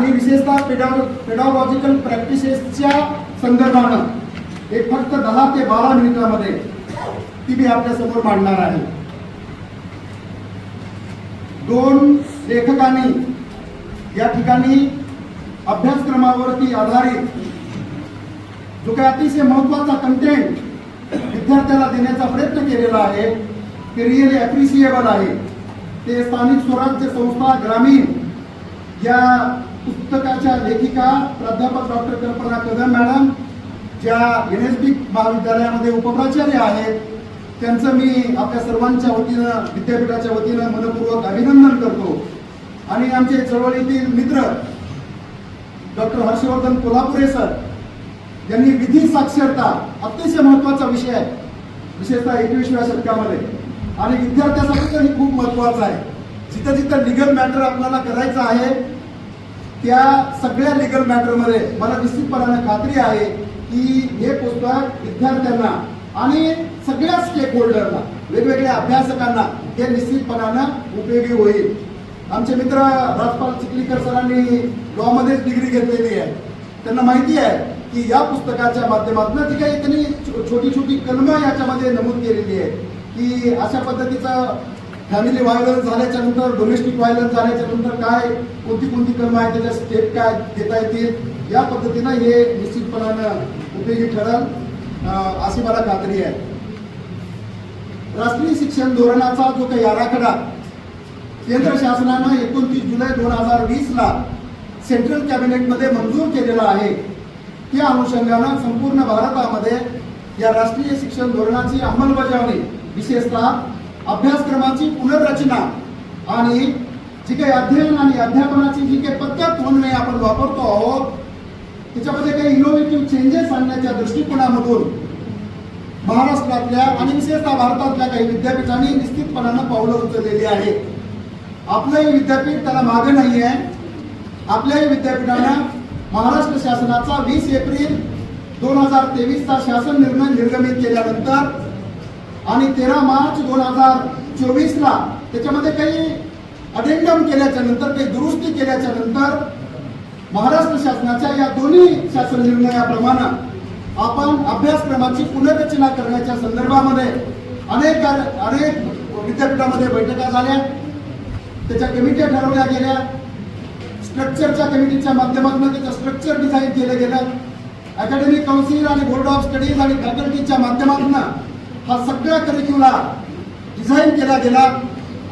आणि विशेषतः पेडा पेडॉलॉजिकल प्रॅक्टिसेसच्या संदर्भानं एक फक्त दहा ते बारा मिनिटामध्ये ती मी आपल्यासमोर मांडणार आहे. दोन लेखकांनी या ठिकाणी अभ्यासक्रमावरती आधारित जो काही अतिशय महत्त्वाचा कंटेंट विद्यार्थ्याला देण्याचा प्रयत्न केलेला आहे ते रिअली ॲप्रिशिएबल आहे. ते स्थानिक स्वराज्य संस्था ग्रामीण या पुस्तकाच्या लेखिका प्राध्यापक डॉक्टर कल्पना कदम मॅडम ज्या एन एस बी महाविद्यालयामध्ये उपप्राचार्य आहेत त्यांचं मी आपल्या सर्वांच्या वतीनं विद्यापीठाच्या वतीनं मनपूर्वक अभिनंदन करतो. आणि आमचे चळवळीतील मित्र डॉक्टर हर्षवर्धन कोल्हापुरे सर यांनी विधी साक्षरता अतिशय महत्त्वाचा विषय आहे. विशेषतः एकविसव्या शतकामध्ये. आणि विद्यार्थ्यासाठी तर हे खूप महत्वाचं आहे. जिथं जिथं लिगल मॅटर आपल्याला करायचं आहे त्या सगळ्या लिगल मॅटरमध्ये मला निश्चितपणानं खात्री आहे की हे पुस्तक विद्यार्थ्यांना आणि सगळ्या स्टेक होल्डरला वेगवेगळ्या अभ्यासकांना हे निश्चितपणानं उपयोगी होईल. आमचे मित्र राजपाल चिखलीकर सरांनी लॉ मध्येच डिग्री घेतलेली आहे. त्यांना माहिती आहे की या पुस्तकाच्या माध्यमातून जी काही त्यांनी छो- छोटी छोटी कलमं याच्यामध्ये नमूद केलेली आहे की अशा पद्धतीचं फॅमिली व्हायलन्स झाल्याच्यानंतर डोमेस्टिक व्हायलन्स झाल्याच्यानंतर काय कोणती कोणती कलमं आहे त्याच्या स्टेप काय देता येतील या पद्धतीनं हे निश्चितपणानं उपयोगी ठरल अशी मला खात्री आहे. राष्ट्रीय शिक्षण धोरणाचा जो काही आराखडा केंद्र शासनानं एकोणतीस जुलै दोन हजार वीसला सेंट्रल कॅबिनेटमध्ये मंजूर केलेला आहे त्या अनुषंगानं संपूर्ण भारतामध्ये या राष्ट्रीय शिक्षण धोरणाची अंमलबजावणी विशेषतः अभ्यासक्रमाची पुनर्रचना आणि जी काही अध्ययन आणि अध्यापनाची जी काही पद्धत म्हणून आपण वापरतो आहोत त्याच्यामध्ये काही इनोव्हेटिव्ह चेंजेस आणण्याच्या दृष्टिकोनामधून महाराष्ट्रातल्या आणि विशेषतः भारतातल्या काही विद्यापीठांनी निश्चितपणानं पावलं उचललेली आहेत. आपलंही विद्यापीठ त्याला मागे नाही आहे आपल्याही विद्यापीठानं महाराष्ट्र शासनाचा वीस एप्रिल दोन हजार तेवीसचा शासन निर्णय निर्गमित केल्यानंतर आणि तेरा मार्च दोन हजार चोवीसला त्याच्यामध्ये काही अडेंडम केल्याच्यानंतर काही दुरुस्ती केल्याच्यानंतर महाराष्ट्र शासनाच्या या दोन्ही शासन निर्णयाप्रमाणे आपण अभ्यासक्रमाची पुनर्रचना करण्याच्या संदर्भामध्ये अनेक अनेक विद्यापीठामध्ये बैठका झाल्या त्याच्या कमिट्या ठरवल्या गेल्या स्ट्रक्चरच्या कमिटीच्या माध्यमातून त्याचं स्ट्रक्चर डिझाईन केलं गेलं. अकॅडमिक काउन्सिल आणि बोर्ड ऑफ स्टडीज आणि फॅकल्टीच्या माध्यमातून हा सगळ्या करिक्युला डिझाईन केला गेला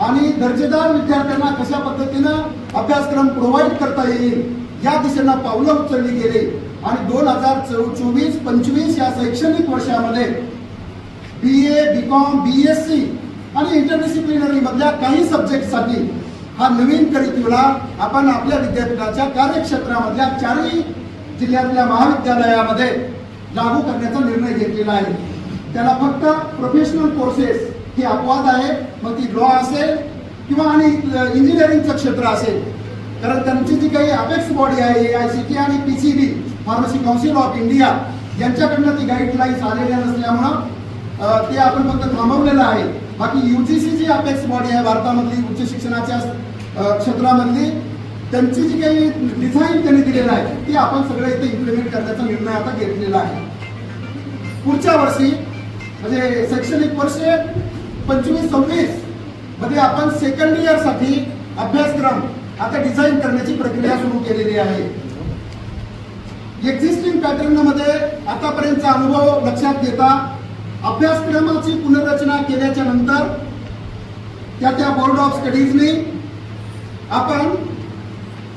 आणि दर्जेदार विद्यार्थ्यांना कशा पद्धतीनं अभ्यासक्रम प्रोव्हाइड करता येईल या दिशेनं पावलं उचलली गेली. आणि दोन हजार चोवीस पंचवीस या शैक्षणिक वर्षामध्ये B A B com B S C आणि इंटरडिसिप्लिनरी मधल्या काही सब्जेक्टसाठी हा नवीन करिक्युला आपण आपल्या विद्यापीठाच्या कार्यक्षेत्रामधल्या चारही जिल्ह्यातल्या महाविद्यालयामध्ये लागू करण्याचा निर्णय घेतलेला आहे. त्याला फक्त प्रोफेशनल कोर्सेस हे अपवाद आहे. मग ती लॉ असेल किंवा आणि इंजिनिअरिंगचं क्षेत्र असेल. कारण त्यांची जी काही अपेक्स बॉडी आहे ए आय सी टी आणि P C B pharmacy council of India यांच्याकडनं ती गाईडलाईन्स आलेल्या नसल्यामुळं ते आपण फक्त थांबवलेलं आहे. बाकी U G C G apex body आहे भारतामधली उच्च शिक्षणाच्या क्षेत्रामधली. त्यांची जी काही डिझाईन त्यांनी दिलेलं आहे ती आपण सगळं इथे इम्प्लिमेंट करण्याचा निर्णय आता घेतलेला आहे. पुढच्या वर्षी म्हणजे शैक्षणिक वर्ष पंचवीस सव्वीसमध्ये आपण सेकंड इयरसाठी अभ्यासक्रम आता डिझाईन करण्याची प्रक्रिया सुरू केलेली आहे. एक्झिस्टिंग पॅटर्नमध्ये आतापर्यंतचा अनुभव लक्षात घेता अभ्यासक्रमाची पुनर्रचना केल्याच्यानंतर त्या त्या बोर्ड ऑफ स्टडीजने आपण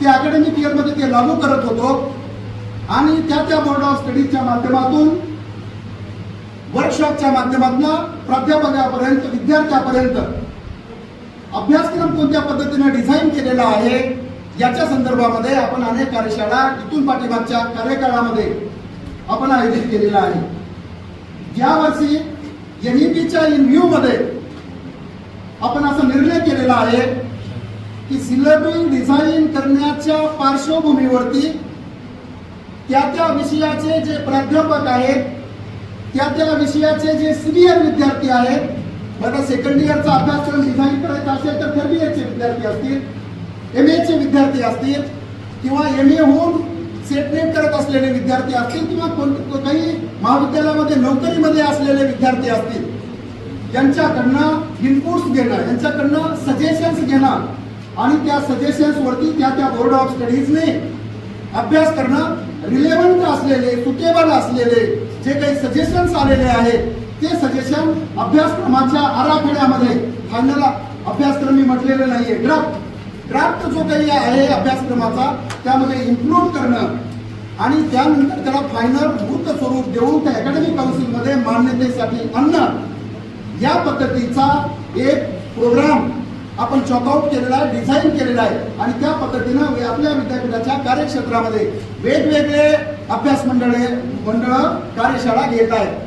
ते अकॅडमिक इयरमध्ये ते लागू करत होतो आणि त्या त्या बोर्ड ऑफ स्टडीजच्या माध्यमातून वर्कशॉपच्या माध्यमातून प्राध्यापकापर्यंत विद्यार्थ्यापर्यंत अभ्यासक्रम कोणत्या पद्धतीने डिझाईन केलेला आहे याच्या संदर्भामध्ये आपण अनेक कार्यशाळा इथून पाठीमागच्या कार्यकाळामध्ये आपण आयोजित केलेला आहे. यावर्षी एनईपीच्या इन व्ह्यू मध्ये आपण असा निर्णय केलेला आहे की सिलेबस डिझाईन करण्याच्या पार्श्वभूमीवरती त्या त्या विषयाचे जे प्राध्यापक आहेत त्या त्या विषयाचे जे सिनियर विद्यार्थी आहेत बघा सेकंड इयरचा अभ्यासक्रम डिझाईन करायचा असेल तर थर्ड इयरचे विद्यार्थी असतील. एम एचे विद्यार्थी असतील किंवा एम ए होऊन सेटनेट करत असलेले विद्यार्थी असतील किंवा कोण काही महाविद्यालयामध्ये नोकरीमध्ये असलेले विद्यार्थी असतील यांच्याकडनं इनपुट्स घेणं यांच्याकडनं सजेशन्स घेणं. आणि त्या सजेशन्स वरती त्या त्या बोर्ड ऑफ स्टडीजने अभ्यास करणं रिलेव्हंट असलेले सुटेबल असलेले जे काही सजेशन्स आलेले आहेत ते सजेशन अभ्यासक्रमाच्या आराखड्यामध्ये फायनल अभ्यासक्रम मी म्हटलेलं नाहीये. ड्राफ्ट ड्राफ्ट जो काही आहे अभ्यासक्रमाचा त्यामध्ये इन्क्लूड करणं आणि त्यानंतर त्याला फायनल मूर्त स्वरूप देऊन त्या अकॅडमिक काउन्सिलमध्ये मान्यतेसाठी आणणं या पद्धतीचा एक प्रोग्राम आपण चॉकआउट केलेला आहे डिझाईन केलेला आहे. आणि त्या पद्धतीनं वे- आपल्या विद्यापीठाच्या कार्यक्षेत्रामध्ये वेगवेगळे अभ्यास मंडळे मंडळ कार्यशाळा घेत आहेत.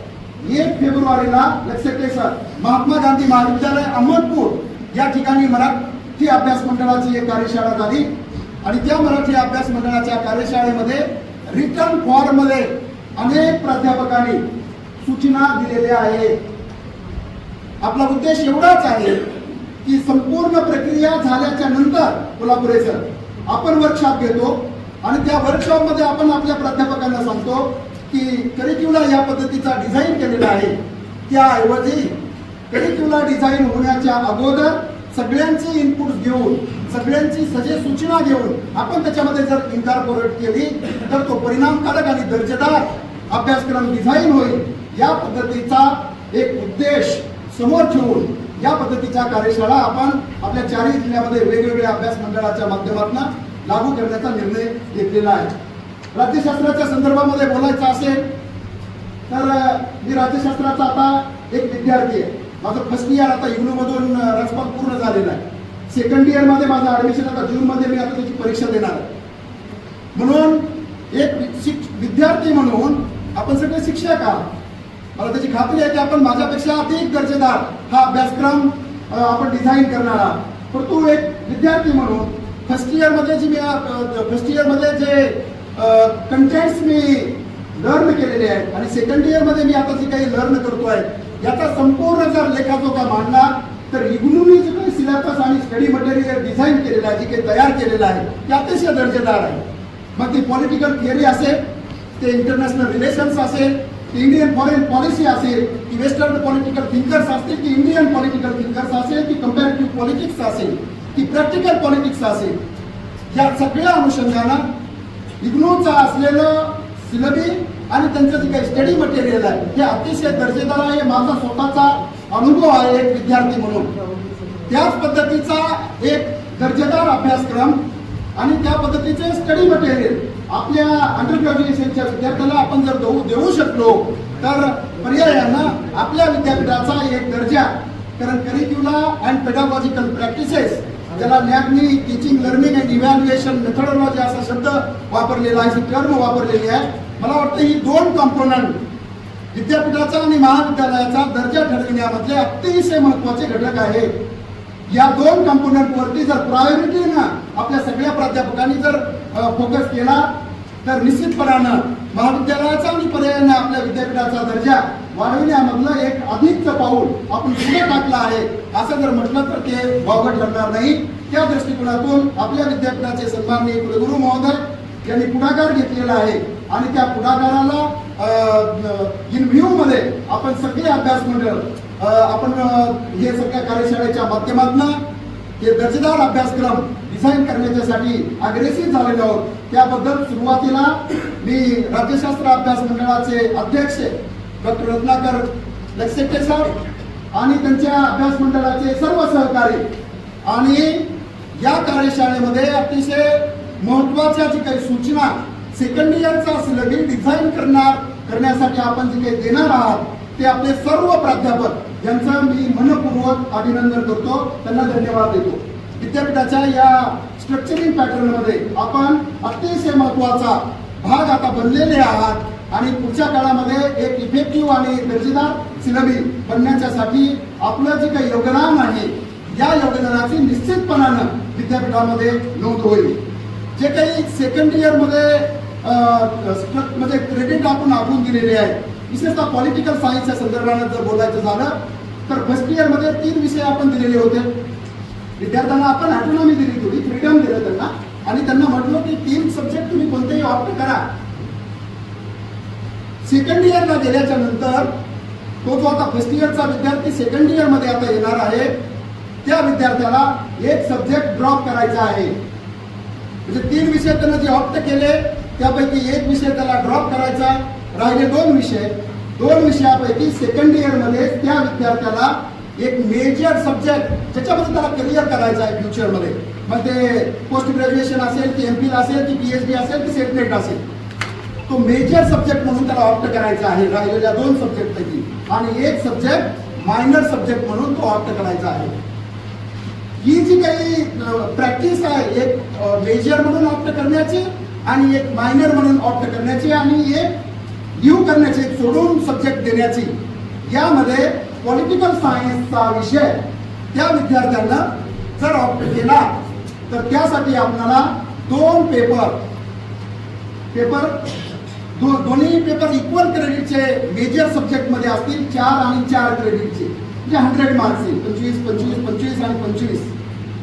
एक फेब्रुवारीला लक्षात ठेवा सर महात्मा गांधी महाविद्यालय अहमदपूर या ठिकाणी मराठी अभ्यास मंडळाची एक कार्यशाळा झाली. आणि त्या मराठी अभ्यास मंडळाच्या कार्यशाळेमध्ये रिटर्न फॉर्ममध्ये अनेक प्राध्यापकांनी सूचना दिलेल्या आहेत. आपला उद्देश एवढाच आहे की संपूर्ण प्रक्रिया झाल्याच्यानंतर कोल्हापुरे सर आपण वर्कशॉप घेतो. आणि त्या वर्कशॉपमध्ये आपण आपल्या प्राध्यापकांना सांगतो की करिक्युला या पद्धतीचा डिझाईन केलेला आहे. त्याऐवजी करिक्युला डिझाईन होण्याच्या अगोदर सगळ्यांची इनपुट घेऊन सगळ्यांची सजे सूचना घेऊन आपण त्याच्यामध्ये जर इन्कॉर्पोरेट केली तर तो परिणामकारक आणि दर्जेदार अभ्यासक्रम डिझाईन होईल. या पद्धतीचा एक उद्देश समोर ठेवून या पद्धतीच्या कार्यशाळा आपण आपल्या चारही जिल्ह्यामध्ये वेगवेगळ्या अभ्यास मंडळाच्या माध्यमातून लागू करण्याचा निर्णय घेतलेला आहे. राज्यशास्त्राच्या संदर्भामध्ये बोलायचं असेल तर मी राज्यशास्त्राचा आता एक विद्यार्थी आहे. माझं फर्स्ट इयर आता इग्नूमधून मधून पूर्ण झालेलं आहे. सेकंड इयरमध्ये माझं ॲडमिशन आता जूनमध्ये मी आता त्याची परीक्षा देणार आहे. म्हणून एक शिक- विद्यार्थी म्हणून आपण सगळे शिक्षक आहात. मला त्याची खात्री आहे की आपण माझ्यापेक्षा अधिक दर्जेदार हा अभ्यासक्रम आपण डिझाईन करणार आहात. तू एक विद्यार्थी म्हणून फर्स्ट इयरमध्ये जी मी फर्स्ट इयरमध्ये जे कंटेंट्स मी लर्न केलेले आहेत आणि सेकंड इयरमध्ये मी आता जे काही लर्न करतोय याचा संपूर्ण जर लेखाजोखा मांडला तर इग्नूनी जे काही सिलेबस आणि स्टडी मटेरियल डिझाईन केलेलं आहे जे काही तयार केलेलं आहे ते अतिशय दर्जेदार आहे. मग ती पॉलिटिकल थिअरी असेल ते इंटरनॅशनल रिलेशन्स असेल इंडियन फॉरेन पॉलिसी असेल की वेस्टर्न पॉलिटिकल थिंकर्स असतील की इंडियन पॉलिटिकल थिंकर्स असेल की कम्पॅरेटिव्ह पॉलिटिक्स असेल की प्रॅक्टिकल पॉलिटिक्स असेल या सगळ्या अनुषंगानं इग्नोचं असलेलं सिलबी आणि त्यांचं जे काही स्टडी मटेरियल आहे हे अतिशय दर्जेदार आहे माझा स्वतःचा अनुभव आहे एक विद्यार्थी म्हणून. त्याच पद्धतीचा एक दर्जेदार अभ्यासक्रम आणि त्या पद्धतीचे स्टडी मटेरियल आपल्या अंडर ग्रॅज्युएशनच्या विद्यार्थ्याला आपण जर देऊ देऊ शकलो तर पर्यायानं आपल्या विद्यापीठाचा एक दर्जा कारण करिक्युला अँड पेडालॉजिकल प्रॅक्टिसेस ज्याला नॅकनी teaching learning and evaluation methodology असा शब्द वापरलेला आहे टर्म वापरलेली आहे. मला वाटतं ही दोन कॉम्पोनंट विद्यापीठाचा आणि महाविद्यालयाचा दर्जा ठरविण्यामधले अतिशय महत्त्वाचे घटक आहे. या दोन कंपोनंट वरती जर प्रायोरिटीनं आपल्या सगळ्या प्राध्यापकांनी जर फोकस केला तर निश्चितपणानं महाविद्यालयाचा आणि पर्यायानं आपल्या विद्यापीठाचा दर्जा वाढविण्यामधलं एक अधिकचं पाऊल आपण पुढे टाकलं आहे. असं जर म्हटलं तर ते वावगं ठरणार नाही. त्या दृष्टिकोनातून आपल्या विद्यापीठाचे सन्माननीय कुलगुरू महोदय यांनी पुढाकार घेतलेला आहे. आणि त्या पुढाकाराला इन व्ह्यू मध्ये आपण सगळे अभ्यास मंडळ आपण हे सगळ्या कार्यशाळेच्या माध्यमातून हे दर्जेदार अभ्यासक्रम डिझाईन करण्याच्यासाठी अग्रेसिव्ह झालेलो आहोत. त्याबद्दल सुरुवातीला मी राज्यशास्त्र अभ्यास मंडळाचे अध्यक्ष डॉक्टर रत्नाकर लक्षेटे सर आणि त्यांच्या अभ्यास मंडळाचे सर्व सहकारी आणि या कार्यशाळेमध्ये अतिशय महत्त्वाच्या जी काही सूचना सेकंड इयरचा सिलेबस डिझाईन करणार करण्यासाठी आपण जे काही देणार आहात ते आपले सर्व प्राध्यापक यांचं मी मनपूर्वक अभिनंदन करतो. त्यांना धन्यवाद देतो. विद्यापीठाच्या या स्ट्रक्चरिंग पॅटर्नमध्ये आपण अतिशय महत्त्वाचा भाग आता बनलेले आहात आणि पुढच्या काळामध्ये एक इफेक्टिव्ह आणि दर्जेदार सिलबी बनण्याच्यासाठी आपलं जे काही योगदान आहे या योगदानाची निश्चितपणानं विद्यापीठामध्ये नोंद होईल. जे काही सेकंड इयरमध्ये म्हणजे क्रेडिट आपण आखून दिलेले आहे विशेषतः पॉलिटिकल सायन्सच्या संदर्भानं जर बोलायचं झालं तर फर्स्ट इयरमध्ये तीन विषय आपण दिलेले होते. विद्यार्थ्यांना आपण ऑटोनॉमी दिली थोडी फ्रीडम दिलं त्यांना आणि त्यांना म्हटलं की तीन सब्जेक्ट तुम्ही कोणतेही ऑप्ट करा. सेकंड इयरला गेल्याच्यानंतर तो जो आता फर्स्ट इयरचा विद्यार्थी सेकंड इयरमध्ये आता येणार आहे त्या विद्यार्थ्याला एक सब्जेक्ट ड्रॉप करायचा आहे. म्हणजे तीन विषय त्यानं जे ऑप्ट केले त्यापैकी एक विषय त्याला ड्रॉप करायचा राहिले दोन विषय. दोन विषयापैकी सेकंड इयरमध्ये त्या विद्यार्थ्याला एक मेजर सब्जेक्ट ज्याच्यामध्ये त्याला करिअर करायचं आहे फ्युचरमध्ये मग ते पोस्ट ग्रॅज्युएशन असेल की एम असेल की पीएचडी असेल की सेटनेट असेल. तो मेजर सब्जेक्ट म्हणून त्याला ऑप्ट करायचा आहे राहिलेल्या दोन सब्जेक्टपैकी आणि एक सब्जेक्ट मायनर सब्जेक्ट म्हणून तो ऑप्ट करायचा आहे. ही जी काही प्रॅक्टिस आहे एक मेजर म्हणून ऑप्ट करण्याची आणि एक मायनर म्हणून ऑप्ट करण्याची आणि एक लिव्ह करण्याची सोडून सब्जेक्ट देण्याची. यामध्ये पॉलिटिकल सायन्सचा विषय त्या विद्यार्थ्यांना जर ऑप्ट केला तर त्यासाठी आपल्याला दोन पेपर पेपर दो दोन्ही पेपर इक्वल क्रेडिटचे मेजर सब्जेक्टमध्ये असतील चार आणि चार क्रेडिटचे म्हणजे हंड्रेड मार्क्सचे पंचवीस पंचवीस पंचवीस आणि पंचवीस.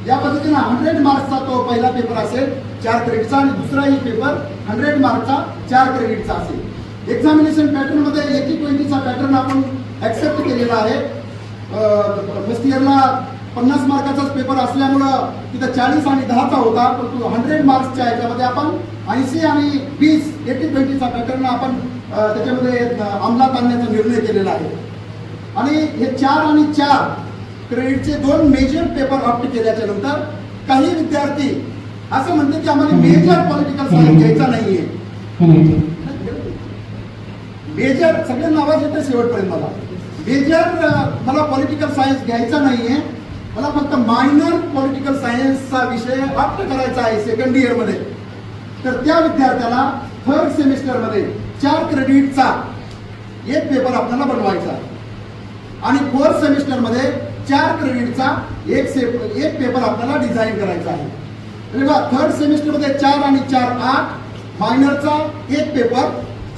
या पद्धतीने हंड्रेड मार्क्सचा तो पहिला पेपर असेल चार क्रेडिटचा आणि दुसराही पेपर हंड्रेड मार्कचा चार क्रेडिटचा असेल. एक्झामिनेशन पॅटर्नमध्ये एटी ट्वेंटीचा पॅटर्न आपण ऍक्सेप्ट केलेला आहे. फर्स्ट इयरला पन्नास मार्काचाच पेपर असल्यामुळं तिथं चाळीस आणि दहाचा होता परंतु हंड्रेड मार्क्सच्या याच्यामध्ये आपण ऐंशी आणि वीस एटी ट्वेंटीचा पॅटर्न आपण त्याच्यामध्ये अंमलात आणण्याचा निर्णय केलेला आहे. आणि हे चार आणि चार क्रेडिटचे दोन मेजर पेपर ऑप्ट केल्याच्यानंतर काही विद्यार्थी असं म्हणते की आम्हाला मेजर पॉलिटिकल सायन्स घ्यायचा नाहीये. मेजर सगळ्यांना आवाज येते शेवटपर्यंत मला. मेजर मला पॉलिटिकल सायन्स घ्यायचा नाही आहे मला फक्त मायनर पॉलिटिकल सायन्सचा विषय प्राप्त करायचा आहे सेकंड इयरमध्ये तर त्या विद्यार्थ्याला थर्ड सेमिस्टरमध्ये चार क्रेडिटचा एक पेपर आपल्याला बनवायचा आणि फोर्थ सेमिस्टरमध्ये चार क्रेडिटचा एक से एक पेपर आपल्याला डिझाईन करायचा आहे. म्हणजे बघा थर्ड सेमिस्टरमध्ये चार आणि चार आठ मायनरचा एक पेपर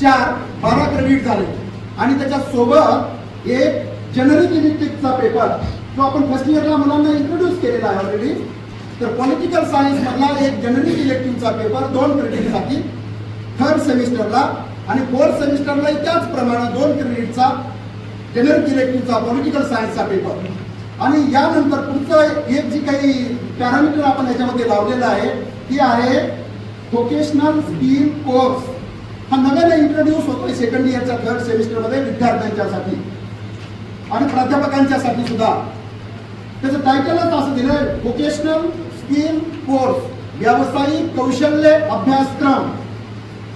चार बारा क्रेडिट झाले. आणि त्याच्यासोबत एक जनरल इलेक्ट्रिकचा पेपर जो आपण फर्स्ट इयरला मुलांना इंट्रोड्यूस केलेला आहे ऑलरेडी तर पॉलिटिकल सायन्स मधला एक जनरल इलेक्टिव्हचा पेपर दोन क्रेडिटसाठी थर्ड सेमिस्टरला आणि फोर्थ सेमिस्टरला त्याचप्रमाणे दोन क्रेडिटचा जनरल इलेक्टिव्हचा पॉलिटिकल सायन्सचा पेपर आणि यानंतर पुढचं एक जी काही पॅरामीटर आपण याच्यामध्ये लावलेलं आहे ती आहे व्होकेशनल स्किल कोर्स हा नव्याने इंट्रोड्यूस होतोय सेकंड इयरच्या थर्ड सेमिस्टरमध्ये विद्यार्थ्यांच्यासाठी आणि प्राध्यापकांच्यासाठी सुद्धा. त्याचं टायटलच असं दिलंय व्होकेशनल स्किल कोर्स व्यावसायिक कौशल्य अभ्यासक्रम.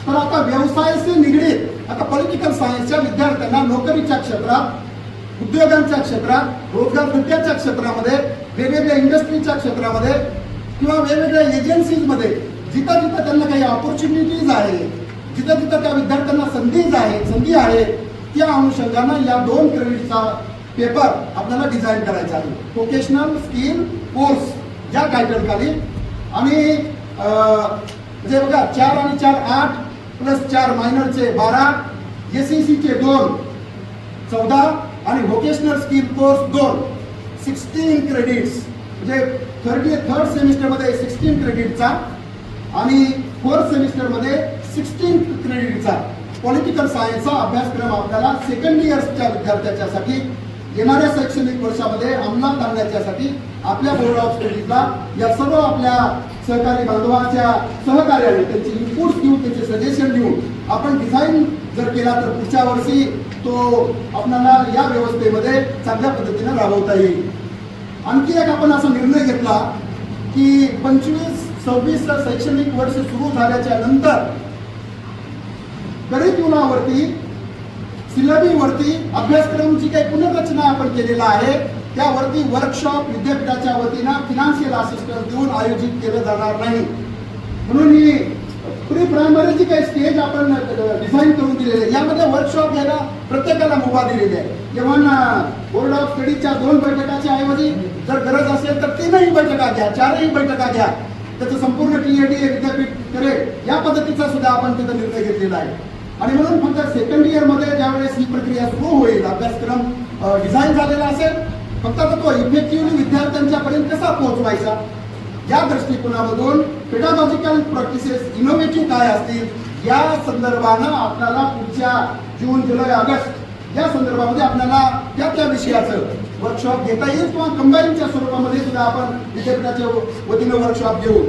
तर आता व्यवसायाशी निगडीत आता पॉलिटिकल सायन्सच्या विद्यार्थ्यांना नोकरीच्या क्षेत्रात उद्योगांच्या क्षेत्रात रोजगार नृत्याच्या क्षेत्रामध्ये वेगवेगळ्या इंडस्ट्रीच्या क्षेत्रामध्ये किंवा वेगवेगळ्या एजन्सीजमध्ये जिथं जिथं त्यांना काही ऑपॉर्च्युनिटीज आहे जिथं तिथं त्या विद्यार्थ्यांना संधीज आहे संधी आहे त्या अनुषंगानं या दोन क्रेडिटचा पेपर आपल्याला डिझाईन करायचा आहे. व्होकेशनल स्किल कोर्स या टायटल खाली. आणि म्हणजे बघा चार आणि चार आठ प्लस चार मायनरचे बारा एस चे दोन चौदा आणि व्होकेशनल स्किल कोर्स दोन. सिक्स्टीन क्रेडिट्स म्हणजे थर्टी थर्ड सेमिस्टरमध्ये सिक्स्टीन क्रेडिटचा आणि फोर्थ सेमिस्टरमध्ये सिक्स्टीन क्रेडिटचा पॉलिटिकल सायन्सचा अभ्यासक्रम आपल्याला सेकंड इयर्सच्या विद्यार्थ्याच्यासाठी येणाऱ्या शैक्षणिक वर्षामध्ये अंमलात आणण्याच्यासाठी आपल्या बोर्ड ऑफ स्टडीजला या सर्व आपल्या सहकारी बांधवांच्या सहकार्याने त्यांचे इनपुट्स घेऊन त्यांचे सजेशन देऊन आपण डिझाईन जर केला तर पुढच्या वर्षी तो आपल्याला या व्यवस्थेमध्ये चांगल्या पद्धतीने राबवता येईल. आणखी एक आपण असा निर्णय घेतला की पंचवीस सव्वीस शैक्षणिक वर्ष सुरू झाल्याच्यानंतर करिक्युलावरती सिलेबीवरती अभ्यासक्रम जी काही पुनर्रचना आपण केलेला आहे त्यावरती वर्कशॉप विद्यापीठाच्या वतीनं फिनान्शियल असिस्टन्स देऊन आयोजित केलं जाणार नाही. म्हणून ही प्री प्रायमरीची काही स्टेज आपण डिझाईन करून दिलेली आहे, यामध्ये वर्कशॉप घ्यायला प्रत्येकाला मुभा दिलेली आहे. इव्हन बोर्ड ऑफ स्टडीजच्या दोन बैठकाच्या ऐवजी जर गरज असेल तर तीनही बैठका घ्या चारही बैठका घ्या. त्याचं संपूर्ण टी विद्यापीठ करेल. या पद्धतीचा सुद्धा आपण तिथं निर्णय घेतलेला आहे. आणि म्हणून फक्त सेकंड इयरमध्ये ज्यावेळेस ही प्रक्रिया सुरू होईल अभ्यासक्रम डिझाईन झालेला असेल फक्त आता तो इफेक्टिव्हली विद्यार्थ्यांच्या पर्यंत कसा पोहोचवायचा? या दृष्टिकोनामधून पेडालॉजिकल प्रॅक्टिसेस इनोव्हेटिव्ह काय असतील या संदर्भानं आपल्याला पुढच्या जून जुलै ऑगस्ट या संदर्भामध्ये आपल्याला त्या त्या विषयाचं वर्कशॉप घेता येईल किंवा कंबाईनच्या स्वरूपामध्ये सुद्धा आपण विद्यापीठाच्या वतीनं वर्कशॉप घेऊ.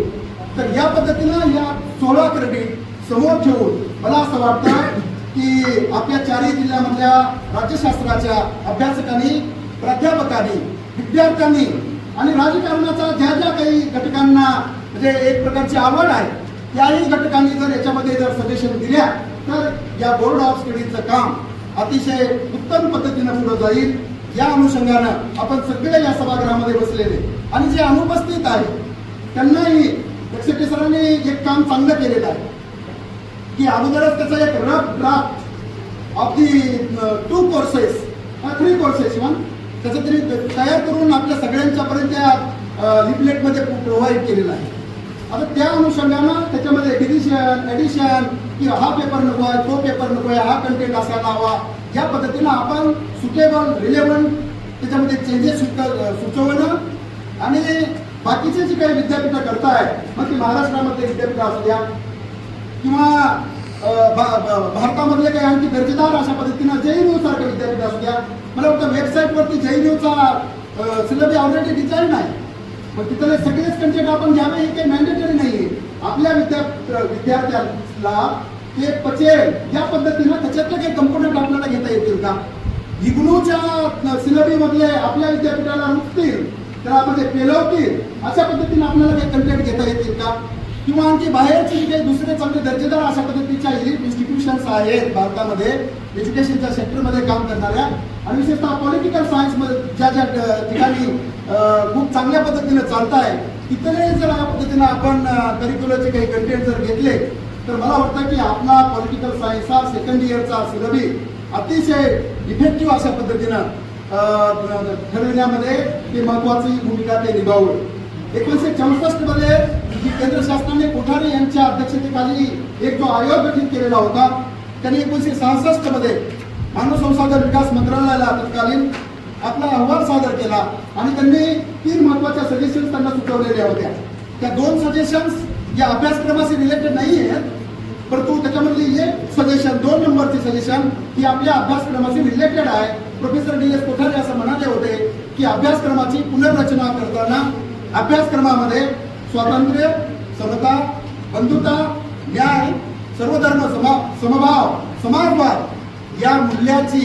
तर या पद्धतीनं या सोळा क्रेडिट समोर ठेवून मला असं वाटतं की आपल्या चारही जिल्ह्यामधल्या राज्यशास्त्राच्या अभ्यासकांनी प्राध्यापकांनी विद्यार्थ्यांनी आणि राजकारणाचा ज्या ज्या काही घटकांना म्हणजे एक प्रकारची आवड आहे त्याही घटकांनी जर याच्यामध्ये जर सजेशन दिल्या तर या बोर्ड ऑफ स्टडीचं काम अतिशय उत्तम पद्धतीनं पुढे जाईल. या अनुषंगानं आपण सगळे या सभागृहामध्ये बसलेले आणि जे अनुपस्थित आहे त्यांनाही सरांनी एक काम चांगलं केलेलं आहे. की अगोदरच त्याचा एक rough draft of the two courses three courses even त्याचं तरी तयार करून आपल्या सगळ्यांच्यापर्यंत त्या लिपलेटमध्ये प्रोव्हाइड केलेलं आहे. आता त्या अनुषंगानं त्याच्यामध्ये डिलिशन एडिशन किंवा हा पेपर नको आहे तो पेपर नको आहे हा कंटेंट असायला हवा या पद्धतीनं आपण सुटेबल रिलेवंट त्याच्यामध्ये चेंजेस सुचवणं आणि बाकीचे जे काही विद्यापीठं करतायत मग ती महाराष्ट्रामध्ये विद्यापीठ असू द्या किंवा भा- भारतामधले काही आणखी दर्जेदार अशा पद्धतीनं जय न्यूज सारखं विद्यापीठ असू द्या मला वाटतं वेबसाईटवरती जय न्यूजचा सिलेबस ऑलरेडी डिझाईन आहे. मग तिथले सगळेच कंटेंट आपण घ्यावे हे काही मॅन्डेटरी नाहीये. आपल्या विद्या विद्यार्थ्याला ते पचेल. या पद्धतीनं त्याच्यातले काही कंपोनंट आपल्याला घेता येतील का? इग्नूच्या सिलेबीमधले आपल्या विद्यापीठाला रुचतील त्यामध्ये म्हणजे पेलवतील अशा पद्धतीने आपल्याला काही कंटेंट घेता येतील का? किंवा आमचे बाहेरचे जे काही दुसरे चांगले दर्जेदार अशा पद्धतीच्या इलिट इन्स्टिट्यूशन्स आहेत भारतामध्ये एज्युकेशनच्या सेक्टरमध्ये काम करणाऱ्या आणि विशेषतः पॉलिटिकल सायन्समध्ये ज्या ज्या ठिकाणी खूप चांगल्या पद्धतीने चालत आहे तिथले जर या पद्धतीनं आपण करिक्युलरचे काही कंटेंट जर घेतले तर मला वाटतं की आपला पॉलिटिकल सायन्सचा सेकंड इयरचा सिलेबी अतिशय इफेक्टिव्ह अशा पद्धतीनं ठरविण्यामध्ये ते महत्वाची भूमिका ते निभावून. एकोणीसशे चौसष्ट की केंद्र शासनाने कोठारी यांच्या अध्यक्षतेखाली एक जो आयोग गठीत केलेला होता त्यांनी एकोणीसशे सहासष्टमध्ये मानव संसाधन विकास मंत्रालयाला तत्कालीन आपला अहवाल सादर केला आणि त्यांनी तीन महत्त्वाच्या सजेशन्स त्यांना सुचवलेल्या होत्या. त्या दोन सजेशन्स या अभ्यासक्रमाशी रिलेटेड नाही आहेत परंतु त्याच्यामधली एक सजेशन दोन नंबरची सजेशन ही आपल्या अभ्यासक्रमाशी रिलेटेड आहे. प्रोफेसर डी एस कोठारे असं म्हणाले होते की अभ्यासक्रमाची पुनर्रचना करताना अभ्यासक्रमामध्ये स्वातंत्र्य समता बंधुता न्याय सर्वधर्म समा समभाव समाजवाद या मूल्याची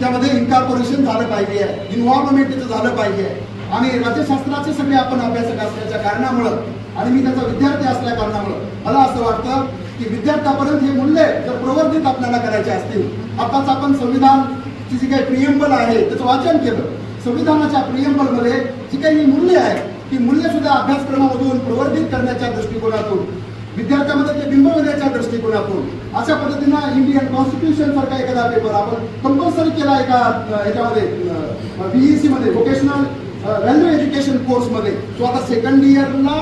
त्यामध्ये इन्कॉर्पोरेशन झालं पाहिजे. इन्व्हॉल्वमेंट त्याचं झालं पाहिजे. आणि राज्यशास्त्राचे सगळे आपण अभ्यासक असल्याच्या कारणामुळं आणि मी त्याचा विद्यार्थी असल्या कारणामुळं मला असं वाटतं की विद्यार्थ्यापर्यंत हे मूल्य जर प्रवर्धित आपल्याला करायचे असतील आताच आपण संविधानची जी काही प्रियंबल आहे त्याचं वाचन केलं. संविधानाच्या प्रियंबलमध्ये जी काही मूल्य आहे ती मूल्य सुद्धा अभ्यासक्रमामधून प्रवर्धित करण्याच्या दृष्टिकोनातून विद्यार्थ्यामध्ये ते बिंबवण्याच्या दृष्टिकोनातून अशा पद्धतीनं इंडियन कॉन्स्टिट्यूशन सारखा एखादा पेपर आपण कंपल्सरी केला एका ह्याच्यामध्ये बीईसी मध्ये वोकेशनल रेल्वे एज्युकेशन कोर्समध्ये तो आता सेकंड इयरला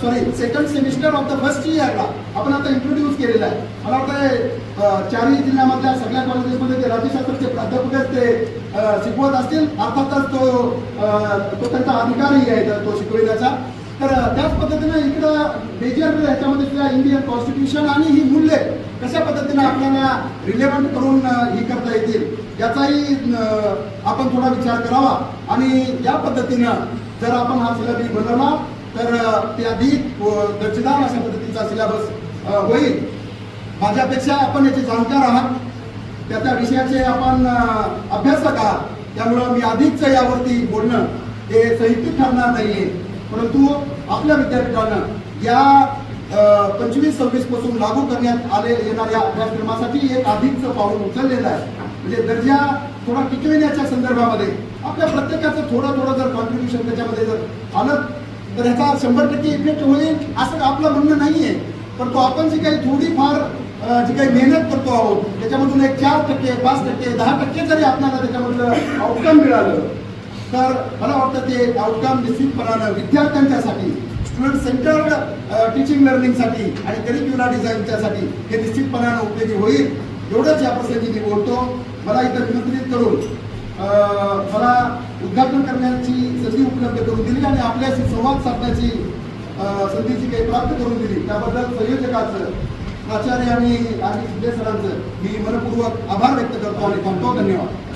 sorry second semester of the first इयरला आपण आता इंट्रोड्यूस केलेला आहे. मला वाटतं चारही जिल्ह्यामधल्या सगळ्या कॉलेजेसमध्ये ते राज्यशास्त्राचे प्राध्यापकच ते शिकवत असतील. अर्थातच तो तो त्यांचा अधिकारही आहे तो शिकविण्याचा तर त्याच पद्धतीनं इकडं मेजर ह्याच्यामध्ये सुद्धा इंडियन कॉन्स्टिट्यूशन आणि ही मूल्य कशा पद्धतीनं आपल्याला रिलेव्हंट करून ही करता येतील? याचाही आपण थोडा विचार करावा. आणि या पद्धतीनं जर आपण हा सिलेबस बनवला तर ते अधिक दर्जेदार अशा पद्धतीचा सिलेबस होईल. माझ्यापेक्षा आपण याचे जाणकार आहात. त्या त्या विषयाचे आपण अभ्यासक आहात. त्यामुळं मी आधीच यावरती बोलणं हे साहित्यिक ठरणार नाहीये. परंतु आपल्या विद्यापीठानं या पंचवीस सव्वीसपासून लागू करण्यात आले येणाऱ्या अभ्यासक्रमासाठी एक आधीच पाऊल उचललेलं आहे. म्हणजे दर्जा थोडा टिकविण्याच्या संदर्भामध्ये आपल्या प्रत्येकाचं थोडं थोडं जर कॉन्ट्रीब्युशन त्याच्यामध्ये जर आलं तर ह्याचा शंभर टक्के इफेक्ट होईल असं आपलं म्हणणं नाहीये. परंतु आपण जी काही थोडीफार जी काही मेहनत करतो आहोत त्याच्यामधून एक चार टक्के पाच टक्के दहा टक्के जरी आपल्याला त्याच्यामधलं आउटकम मिळालं तर मला वाटतं ते आउटकम निश्चितपणानं विद्यार्थ्यांच्यासाठी स्टुडंट सेंटर्ड टीचिंग लर्निंगसाठी आणि करिक्युलर डिझाईनच्यासाठी हे निश्चितपणानं उपयोगी होईल. एवढंच या प्रसंगी मी बोलतो. मला इथं निमंत्रित करून मला उद्घाटन करण्याची संधी उपलब्ध करून दिली आणि आपल्याशी संवाद साधण्याची संधीची काही प्राप्त करून दिली. त्याबद्दल संयोजकाचं प्राचार्य आणि आणि सिद्धे सरांचं मी मनपूर्वक आभार व्यक्त करतो आणि थांबतो. धन्यवाद.